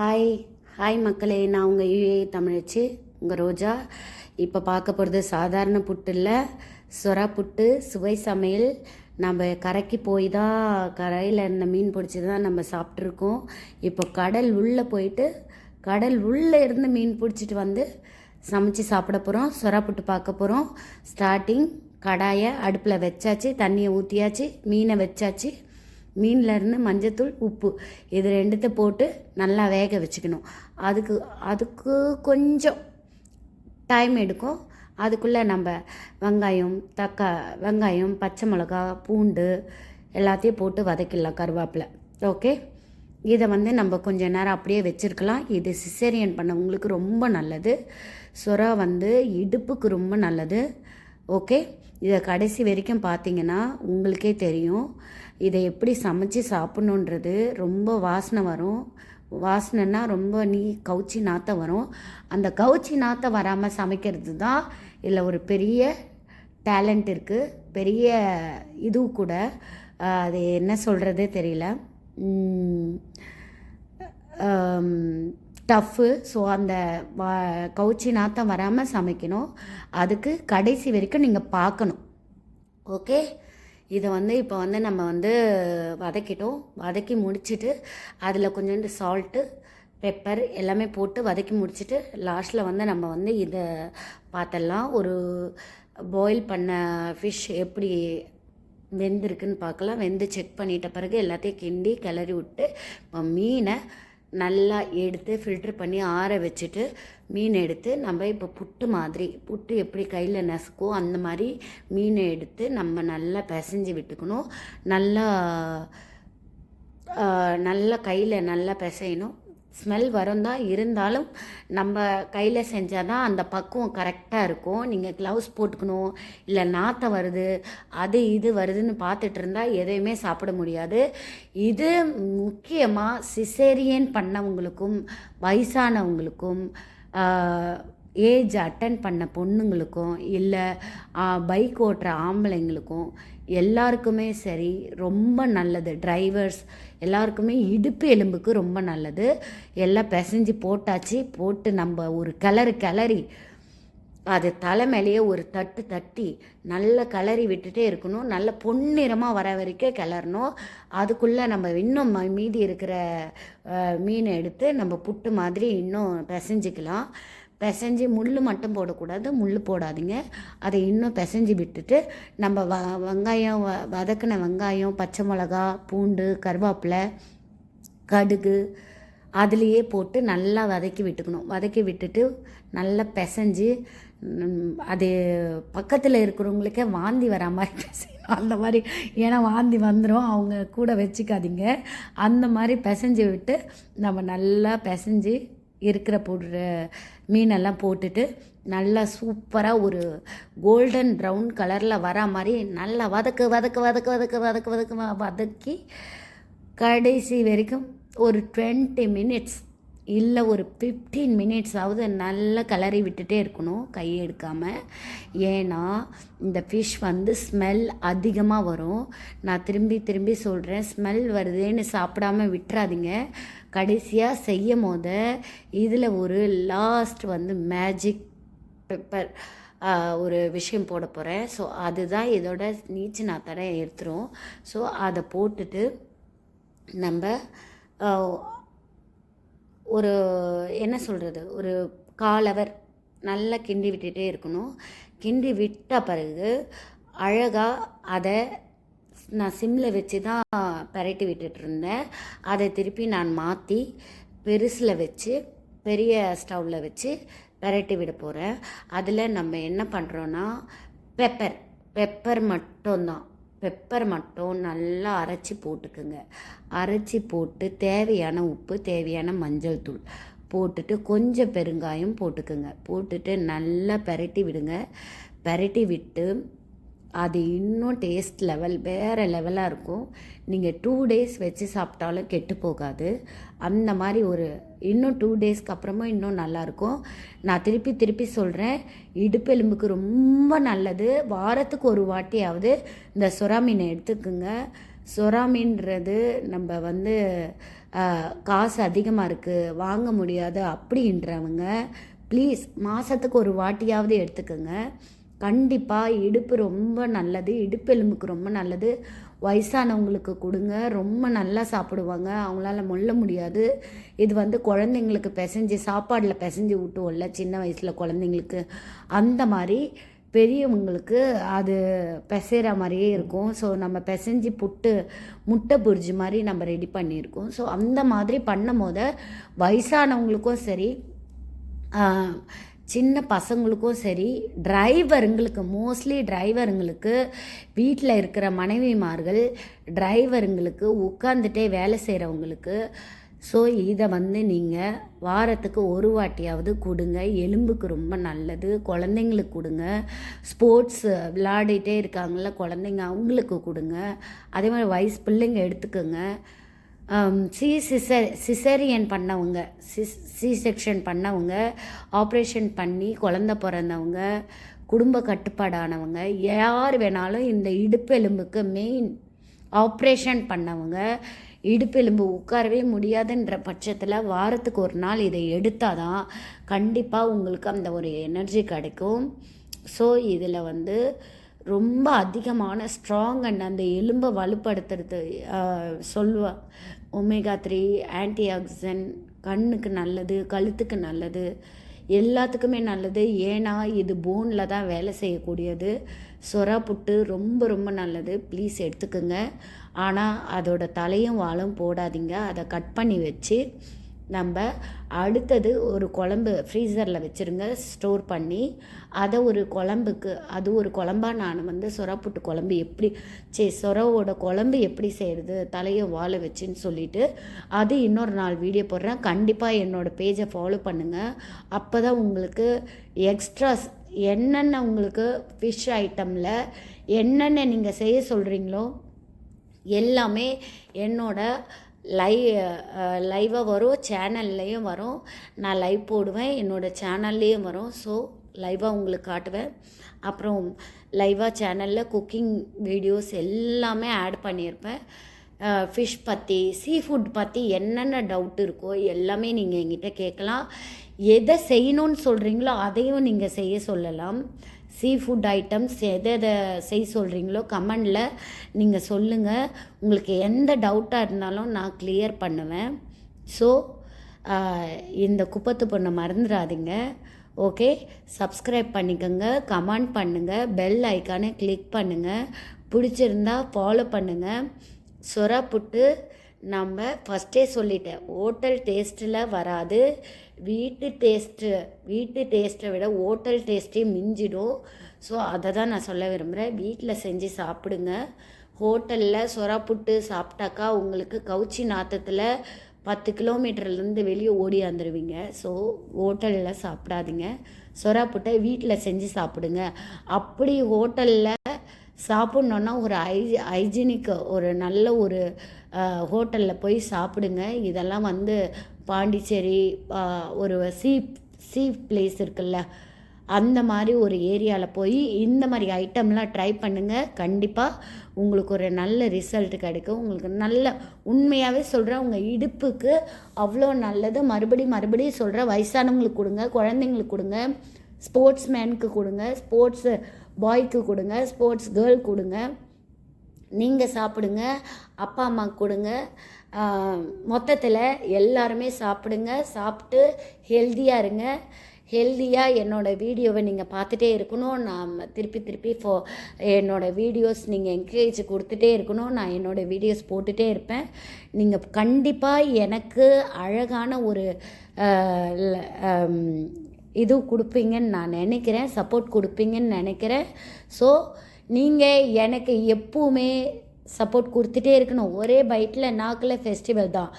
Hi hi மக்களே நான் உங்கள் யூஏ தமிழச்சி. உங்கள் ரோஜா. இப்போ பார்க்க போகிறது சாதாரண புட்டு இல்லை. சொரா புட்டு சுவை சமையல். நம்ம கரைக்கு போய் தான் கரையில் இருந்த மீன் பிடிச்சி தான் நம்ம சாப்பிட்ருக்கோம் இப்போ கடல் உள்ளே போயிட்டு கடல் உள்ளே இருந்து மீன் பிடிச்சிட்டு வந்து சமைச்சு சாப்பிட போகிறோம் சொரா புட்டு பார்க்க போகிறோம் ஸ்டார்டிங் கடாயை அடுப்பில் வச்சாச்சு தண்ணியை ஊற்றியாச்சு மீனை வச்சாச்சு. மீன்லேருந்து மஞ்சத்தூள் உப்பு. இது ரெண்டுத்த போட்டு நல்லா வேக வச்சுக்கணும். அதுக்கு அதுக்கு கொஞ்சம் டைம் எடுக்கும். அதுக்குள்ளே நம்ம வெங்காயம் தக்கா வெங்காயம் பச்சை மிளகா பூண்டு எல்லாத்தையும் போட்டு வதக்கிடலாம் கருவேப்பிலை. ஓகே இதை வந்து நம்ம கொஞ்சம் நேரம் அப்படியே வச்சுருக்கலாம். இது சிசேரியன் பண்ணவங்களுக்கு ரொம்ப நல்லது. சுறா வந்து இடுப்புக்கு ரொம்ப நல்லது. ஓகே இதை கடைசி வரைக்கும் பார்த்தீங்கன்னா உங்களுக்கே தெரியும். இதை எப்படி சமைச்சு சாப்பிட்ணுன்றது ரொம்ப வாசனை வரும். வாசனைன்னா ரொம்ப நீ கவுச்சி நாற்றம் வரும். அந்த கவுச்சி நாற்றம் வராமல் சமைக்கிறது தான் இதில் ஒரு பெரிய டேலண்ட் இருக்குது பெரிய இது கூட அது என்ன சொல்கிறதே தெரியல. டஃப்பு ஸோ அந்த கவுச்சி நாற்றம் வராமல் சமைக்கணும். அதுக்கு கடைசி வரைக்கும் நீங்கள் பார்க்கணும். ஓகே? இதை வந்து இப்போ வந்து நம்ம வந்து வதக்கிட்டோம். வதக்கி முடிச்சுட்டு அதில் கொஞ்சோண்டு சால்ட்டு பெப்பர் எல்லாமே போட்டு வதக்கி முடிச்சுட்டு லாஸ்ட்டில் வந்து நம்ம வந்து இதை பார்த்தலாம் ஒரு பாயில் பண்ண ஃபிஷ் எப்படி வெந்திருக்குன்னு பார்க்கலாம் வெந்து செக் பண்ணிட்ட பிறகு எல்லாத்தையும் கிண்டி கிளறி விட்டு இப்போ மீனை நல்லா எடுத்து ஃபில்ட்ரு பண்ணி ஆற வச்சுட்டு மீன் எடுத்து நம்ம இப்போ புட்டு மாதிரி புட்டு எப்படி கையில் நசுக்கோ அந்த மாதிரி மீனை எடுத்து நம்ம நல்லா பிசைஞ்சு விட்டுக்கணும். நல்லா நல்லா கையில் நல்லா பிசையணும். ஸ்மெல் வரும் தான் இருந்தாலும் நம்ம கையில் செஞ்சால் தான் அந்த பக்குவம் கரெக்டாக இருக்கும். நீங்கள் க்ளவுஸ் போட்டுக்கணும் இல்லை நாற்றம் வருது அது இது வருதுன்னு பார்த்துட்டு இருந்தால் எதையுமே சாப்பிட முடியாது. இது முக்கியமாக சிசேரியன் பண்ணவங்களுக்கும் வயசானவங்களுக்கும் ஏஜ் அட்டன் பண்ண பொண்ணுங்களுக்கும் இல்லை பைக் ஓட்டுற ஆம்பளைங்களுக்கும் எல்லாருக்குமே சரி ரொம்ப நல்லது. டிரைவர்ஸ் எல்லாருக்குமே இடுப்பு எலும்புக்கு ரொம்ப நல்லது. எல்லாம் பிசைஞ்சு போட்டாச்சு போட்டு நம்ம ஒரு கிளறு கிளறி அது தலை மேலேயே ஒரு தட்டு தட்டி நல்ல கிளறி விட்டுட்டே இருக்கணும். நல்ல பொன்னிறமாக வர வரைக்கும் கிளறணும். அதுக்குள்ளே நம்ம இன்னும் ம- மீதி இருக்கிற மீனை எடுத்து நம்ம புட்டு மாதிரி இன்னும் பிசைஞ்சிக்கலாம். பிசைஞ்சு முள் மட்டும் போடக்கூடாது. முள் போடாதீங்க. அதை இன்னும் பிசைஞ்சு விட்டுட்டு நம்ம வ வெங்காயம் வ வதக்கின வெங்காயம் பச்சை மிளகா பூண்டு கருவேப்பிலை கடுகு அதுலேயே போட்டு நல்லா வதக்கி விட்டுக்கணும். வதக்கி விட்டுட்டு நல்லா பிசைஞ்சு அது பக்கத்தில் இருக்கிறவங்களுக்கே வாந்தி வரா மாதிரி பிசையணும். அந்த மாதிரி ஏன்னா வாந்தி வந்துடும் அவங்க கூட வச்சுக்காதீங்க. அந்த மாதிரி பிசைஞ்சு விட்டு நம்ம நல்லா பிசைஞ்சு இருக்கிற போடுற மீனெல்லாம் போட்டுட்டு நல்லா சூப்பராக ஒரு கோல்டன் ப்ரௌன் கலரில் வரா மாதிரி நல்லா வதக்கு வதக்கு வதக்கு வதக்கு வதக்கு வதக்கு வதக்கி கடைசி வரைக்கும் ஒரு டுவெண்ட்டி மினிட்ஸ் இல்லை ஒரு ஃபிஃப்டீன் மினிட்ஸாவது நல்லா கிளறி விட்டுட்டே இருக்கணும் கை எடுக்காமல் ஏன்னா இந்த ஃபிஷ் வந்து ஸ்மெல் அதிகமாக வரும். நான் திரும்பி திரும்பி சொல்கிறேன் ஸ்மெல் வருதேன்னு சாப்பிடாம விட்டுறாதீங்க. கடைசியாக செய்யும் போது இதில் ஒரு லாஸ்ட் வந்து மேஜிக் பெப்பர் ஒரு விஷயம் போட போகிறேன் ஸோ அதுதான் இதோட நீச்சு நான் தடை எடுத்துரும் ஸோ அதை போட்டுட்டு நம்ம ஒரு என்ன சொல்கிறது ஒரு காலவர் நல்லா கிண்டி விட்டுகிட்டே இருக்கணும். கிண்டி விட்ட பிறகு அழகாக அதை நான் சிம்மில் வச்சு தான் பரட்டி விட்டுட்டு இருந்தேன் அதை திருப்பி நான் மாற்றி பெருசில் வச்சு பெரிய ஸ்டவ்வில் வச்சு பரட்டி விட போகிறேன் அதில் நம்ம என்ன பண்ணுறோன்னா பெப்பர் பெப்பர் மட்டும்தான். பெப்பர் மட்டும் நல்லா அரைச்சி போட்டுக்குங்க. அரைச்சி போட்டு தேவையான உப்பு தேவையான மஞ்சள் தூள் போட்டுட்டு கொஞ்சம் பெருங்காயம் போட்டுக்குங்க. போட்டுட்டு நல்லா பரட்டி விடுங்க. பரட்டி விட்டு அது இன்னும் டேஸ்ட் லெவல் வேறு லெவலாக இருக்கும். நீங்கள் டூ டேஸ் வச்சு சாப்பிட்டாலும் கெட்டு போகாது. அந்த மாதிரி ஒரு இன்னும் டூ டேஸ்க்கு அப்புறமும் இன்னும் நல்லாயிருக்கும் நான் திருப்பி திருப்பி சொல்கிறேன் இடுப்பெலும்புக்கு ரொம்ப நல்லது. வாரத்துக்கு ஒரு வாட்டியாவது இந்த சுறா மீனை எடுத்துக்குங்க. சுறாமீன்றது நம்ம வந்து காசு அதிகமாக இருக்குது வாங்க முடியாது அப்படின்றவங்க ப்ளீஸ் மாதத்துக்கு ஒரு வாட்டியாவது எடுத்துக்கோங்க. கண்டிப்பாக இடுப்பு ரொம்ப நல்லது இடுப்பெலும்புக்கு ரொம்ப நல்லது. வயசானவங்களுக்கு கொடுங்க ரொம்ப நல்லா சாப்பிடுவாங்க. அவங்களால முள்ள முடியாது. இது வந்து குழந்தைங்களுக்கு பிசைஞ்சு சாப்பாடில் பிசைஞ்சு ஊட்டுவோம்ல சின்ன வயசில் குழந்தைங்களுக்கு. அந்த மாதிரி பெரியவங்களுக்கு அது பிசைகிற மாதிரியே இருக்கும். ஸோ நம்ம பிசைஞ்சு புட்டு முட்டை புரிஜி மாதிரி நம்ம ரெடி பண்ணியிருக்கோம். ஸோ அந்த மாதிரி பண்ணும் போது வயசானவங்களுக்கும் சரி சின்ன பசங்களுக்கும் சரி டிரைவருங்களுக்கு மோஸ்ட்லி டிரைவருங்களுக்கு வீட்டில் இருக்கிற மனைவிமார்கள் டிரைவருங்களுக்கு உட்காந்துட்டே வேலை செய்கிறவங்களுக்கு ஸோ இதை வந்து நீங்கள் வாரத்துக்கு ஒரு வாட்டியாவது கொடுங்க. எலும்புக்கு ரொம்ப நல்லது. குழந்தைங்களுக்கு கொடுங்க. ஸ்போர்ட்ஸ் விளையாடிட்டே இருக்காங்கள குழந்தைங்க அவங்களுக்கு கொடுங்க. அதே மாதிரி வயசு பிள்ளைங்க எடுத்துக்கோங்க. சி சிசர் சிசரியன் பண்ணவங்க சிஸ் சி செக்ஷன் பண்ணவங்க ஆப்ரேஷன் பண்ணி குழந்த பிறந்தவங்க குடும்ப கட்டுப்பாடானவங்க யார் வேணாலும் இந்த இடுப்பெலும்புக்கு மெயின் ஆப்ரேஷன் பண்ணவங்க இடுப்பெலும்பு உட்காரவே முடியாதுன்ற பட்சத்தில் வாரத்துக்கு ஒரு நாள் இதை எடுத்தால் தான் கண்டிப்பாக உங்களுக்கு அந்த ஒரு எனர்ஜி கிடைக்கும். ஸோ இதில் வந்து ரொம்ப அதிகமான ஸ்ட்ராங் அண்ட் அந்த எலும்பை வலுப்படுத்துறது சொல்லுவா ஒமேகா த்ரீ ஆன்டி ஆக்சிஜன் கண்ணுக்கு நல்லது கழுத்துக்கு நல்லது எல்லாத்துக்குமே நல்லது. ஏன்னா இது போனில் தான் வேலை செய்யக்கூடியது. சொரா புட்டு ரொம்ப ரொம்ப நல்லது. ப்ளீஸ் எடுத்துக்கோங்க. ஆனால் அதோட தலையும் வாழும் போடாதீங்க. அதை கட் பண்ணி வச்சு நம்ம அடுத்தது ஒரு குழம்பு ஃப்ரீசரில் வச்சுருங்க ஸ்டோர் பண்ணி அதை ஒரு குழம்புக்கு அது ஒரு குழம்பாக நான் வந்து சொரப்புட்டு குழம்பு எப்படி சரி சொரவோட குழம்பு எப்படி செய்கிறது தலையை வாழ வச்சுன்னு சொல்லிவிட்டு அது இன்னொரு நாள் வீடியோ போடுறேன். கண்டிப்பாக என்னோடய பேஜை ஃபாலோ பண்ணுங்கள் அப்போ தான் உங்களுக்கு எக்ஸ்ட்ராஸ் என்னென்ன உங்களுக்கு ஃபிஷ் ஐட்டமில் என்னென்ன நீங்கள் செய்ய சொல்கிறீங்களோ எல்லாமே என்னோட லை லைவாக வரும் சேனல்லையும் வரும். நான் லைவ் போடுவேன் என்னோடய சேனல்லையும் வரும். ஸோ லைவாக உங்களுக்கு காட்டுவேன். அப்புறம் லைவாக சேனலில் குக்கிங் வீடியோஸ் எல்லாமே ஆட் பண்ணியிருப்பேன். ஃபிஷ் பற்றி சீ ஃபுட் பற்றி என்னென்ன டவுட் இருக்கோ எல்லாமே நீங்கள் எங்கிட்ட கேட்கலாம். எதை செய்யணும்னு சொல்கிறீங்களோ அதையும் நீங்கள் செய்ய சொல்லலாம். சீ ஃபுட் ஐட்டம்ஸ் எதை எதை செய்ய சொல்கிறீங்களோ கமெண்டில் நீங்கள் சொல்லுங்கள் உங்களுக்கு எந்த டவுட்டாக இருந்தாலும் நான் கிளியர் பண்ணுவேன். ஸோ இந்த குப்பத்து பொண்ணை மறந்துடாதீங்க. ஓகே சப்ஸ்கிரைப் பண்ணிக்கோங்க கமெண்ட் பண்ணுங்கள் பெல் ஐக்கானை கிளிக் பண்ணுங்கள் பிடிச்சிருந்தா ஃபாலோ பண்ணுங்கள் சொரா புட்டு நம்ம ஃபஸ்ட்டே சொல்லிட்டேன் ஹோட்டல் டேஸ்ட்டில் வராது வீட்டு டேஸ்ட்டு வீட்டு டேஸ்ட்டை விட ஹோட்டல் டேஸ்ட்டே மிஞ்சிடும். ஸோ அதை தான் நான் சொல்ல விரும்புகிறேன் வீட்டில் செஞ்சு சாப்பிடுங்க. ஹோட்டலில் சொரா புட்டு சாப்பிட்டாக்கா உங்களுக்கு கவுச்சி நாத்தத்தில் பத்து கிலோமீட்டர்லேருந்து வெளியே ஓடி வந்துடுவீங்க ஸோ ஹோட்டலில் சாப்பிடாதீங்க. சொரா புட்டை வீட்டில் செஞ்சு சாப்பிடுங்க. அப்படி ஹோட்டலில் சாப்பிட்ணுன்னா ஒரு ஐ ஹைஜீனிக் ஒரு நல்ல ஒரு ஹோட்டலில் போய் சாப்பிடுங்க. இதெல்லாம் வந்து பாண்டிச்சேரி ஒரு சீ சீ பிளேஸ் இருக்குல்ல அந்த மாதிரி ஒரு ஏரியாவில் போய் இந்த மாதிரி ஐட்டம்லாம் ட்ரை பண்ணுங்கள் கண்டிப்பாக உங்களுக்கு ஒரு நல்ல ரிசல்ட் கிடைக்கும். உங்களுக்கு நல்ல உண்மையாகவே சொல்கிறேன் உங்கள் இடுப்புக்கு அவ்வளோ நல்லது. மறுபடியும் மறுபடியும் சொல்கிறேன் வயசானவங்களுக்கு கொடுங்க குழந்தைங்களுக்கு கொடுங்க ஸ்போர்ட்ஸ் மேனுக்கு கொடுங்க. ஸ்போர்ட்ஸு பாய்க்கு கொடுங்க ஸ்போர்ட்ஸ் கேர்ள் கொடுங்க. நீங்கள் சாப்பிடுங்க அப்பா அம்மா கொடுங்க. மொத்தத்தில் எல்லாருமே சாப்பிடுங்க சாப்பிட்டு ஹெல்த்தியாக இருங்க. ஹெல்த்தியாக என்னோடய வீடியோவை நீங்கள் பார்த்துட்டே இருக்கணும். நான் திருப்பி திருப்பி ஃபோ என்னோடய வீடியோஸ் நீங்கள் என்கரேஜ் கொடுத்துட்டே இருக்கணும். நான் என்னோடய வீடியோஸ் போட்டுகிட்டே இருப்பேன். நீங்கள் கண்டிப்பாக எனக்கு அழகான ஒரு இது கொடுப்பீங்கன்னு நான் நினைக்கிறேன் சப்போர்ட் கொடுப்பீங்கன்னு நினைக்கிறேன். ஸோ நீங்கள் எனக்கு எப்பவுமே சப்போர்ட் கொடுத்துட்டே இருக்கணும். ஒரே பைட்டில் நாக்கில் ஃபெஸ்டிவல் தான்.